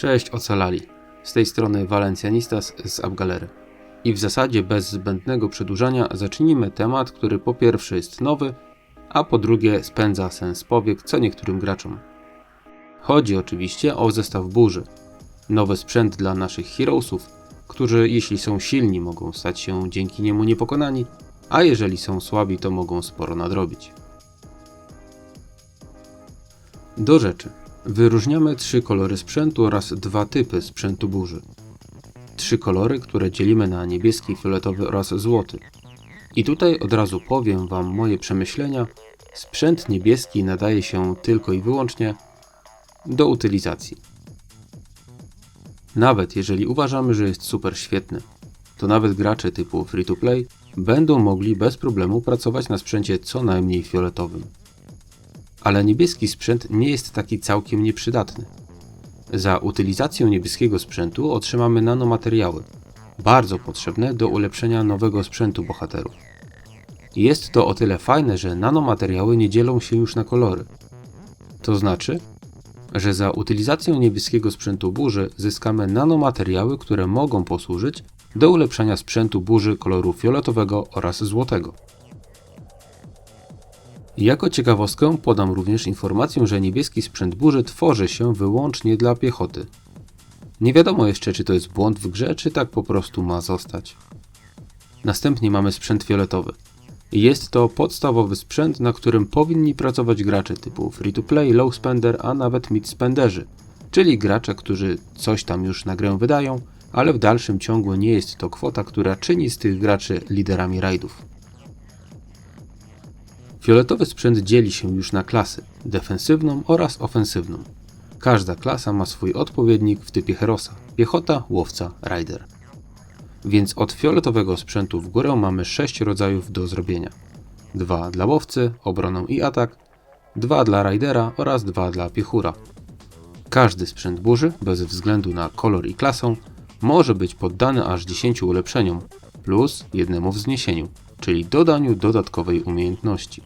Cześć ocalali. Z tej strony Valencianistas z Abgalery. I w zasadzie bez zbędnego przedłużania zacznijmy temat, który po pierwsze jest nowy, a po drugie spędza sens powiek co niektórym graczom. Chodzi oczywiście o zestaw burzy. Nowy sprzęt dla naszych heroesów, którzy jeśli są silni mogą stać się dzięki niemu niepokonani, a jeżeli są słabi to mogą sporo nadrobić. Do rzeczy. Wyróżniamy trzy kolory sprzętu oraz dwa typy sprzętu burzy. Trzy kolory, które dzielimy na niebieski, fioletowy oraz złoty. I tutaj od razu powiem Wam moje przemyślenia. Sprzęt niebieski nadaje się tylko i wyłącznie do utylizacji. Nawet jeżeli uważamy, że jest super świetny, to nawet gracze typu free to play będą mogli bez problemu pracować na sprzęcie co najmniej fioletowym. Ale niebieski sprzęt nie jest taki całkiem nieprzydatny. Za utylizacją niebieskiego sprzętu otrzymamy nanomateriały, bardzo potrzebne do ulepszenia nowego sprzętu bohaterów. Jest to o tyle fajne, że nanomateriały nie dzielą się już na kolory. To znaczy, że za utylizacją niebieskiego sprzętu burzy zyskamy nanomateriały, które mogą posłużyć do ulepszania sprzętu burzy koloru fioletowego oraz złotego. Jako ciekawostkę podam również informację, że niebieski sprzęt burzy tworzy się wyłącznie dla piechoty. Nie wiadomo jeszcze, czy to jest błąd w grze, czy tak po prostu ma zostać. Następnie mamy sprzęt fioletowy. Jest to podstawowy sprzęt, na którym powinni pracować gracze typu free to play, low spender, a nawet mid spenderzy, czyli gracze, którzy coś tam już na grę wydają, ale w dalszym ciągu nie jest to kwota, która czyni z tych graczy liderami rajdów. Fioletowy sprzęt dzieli się już na klasy defensywną oraz ofensywną. Każda klasa ma swój odpowiednik w typie herosa piechota, łowca, rider. Więc od fioletowego sprzętu w górę mamy 6 rodzajów do zrobienia. 2 dla łowcy, obronę i atak, 2 dla ridera oraz 2 dla piechura. Każdy sprzęt burzy, bez względu na kolor i klasę, może być poddany aż 10 ulepszeniom, plus jednemu wzniesieniu, czyli dodaniu dodatkowej umiejętności.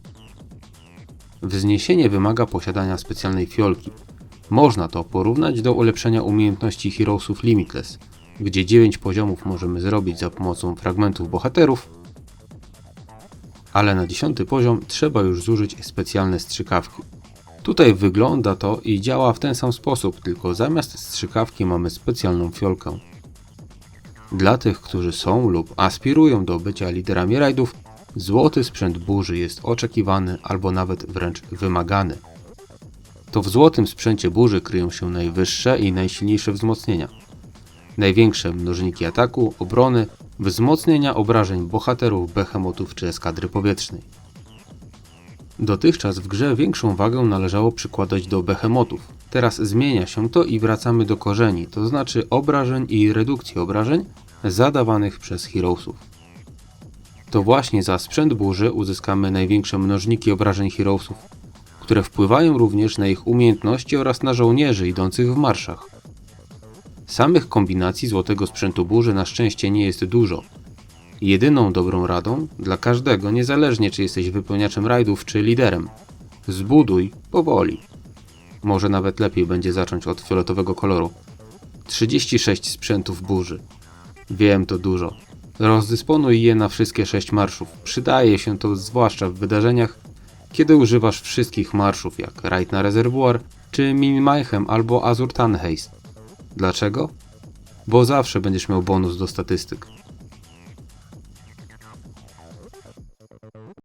Wzniesienie wymaga posiadania specjalnej fiolki. Można to porównać do ulepszenia umiejętności Heroesów Limitless, gdzie 9 poziomów możemy zrobić za pomocą fragmentów bohaterów, ale na 10 poziom trzeba już zużyć specjalne strzykawki. Tutaj wygląda to i działa w ten sam sposób, tylko zamiast strzykawki mamy specjalną fiolkę. Dla tych, którzy są lub aspirują do bycia liderami rajdów, złoty sprzęt burzy jest oczekiwany albo nawet wręcz wymagany. To w złotym sprzęcie burzy kryją się najwyższe i najsilniejsze wzmocnienia. Największe mnożniki ataku, obrony, wzmocnienia obrażeń bohaterów, behemotów czy eskadry powietrznej. Dotychczas w grze większą wagę należało przykładać do behemotów. Teraz zmienia się to i wracamy do korzeni, to znaczy obrażeń i redukcji obrażeń zadawanych przez heroesów. To właśnie za sprzęt burzy uzyskamy największe mnożniki obrażeń heroesów, które wpływają również na ich umiejętności oraz na żołnierzy idących w marszach. Samych kombinacji złotego sprzętu burzy na szczęście nie jest dużo. Jedyną dobrą radą dla każdego, niezależnie czy jesteś wypełniaczem rajdów czy liderem, zbuduj powoli. Może nawet lepiej będzie zacząć od fioletowego koloru. 36 sprzętów burzy. Wiem, to dużo. Rozdysponuj je na wszystkie 6 marszów. Przydaje się to zwłaszcza w wydarzeniach, kiedy używasz wszystkich marszów, jak rajd na rezerwuar, czy Mimimayhem albo Azur Tannheist. Dlaczego? Bo zawsze będziesz miał bonus do statystyk.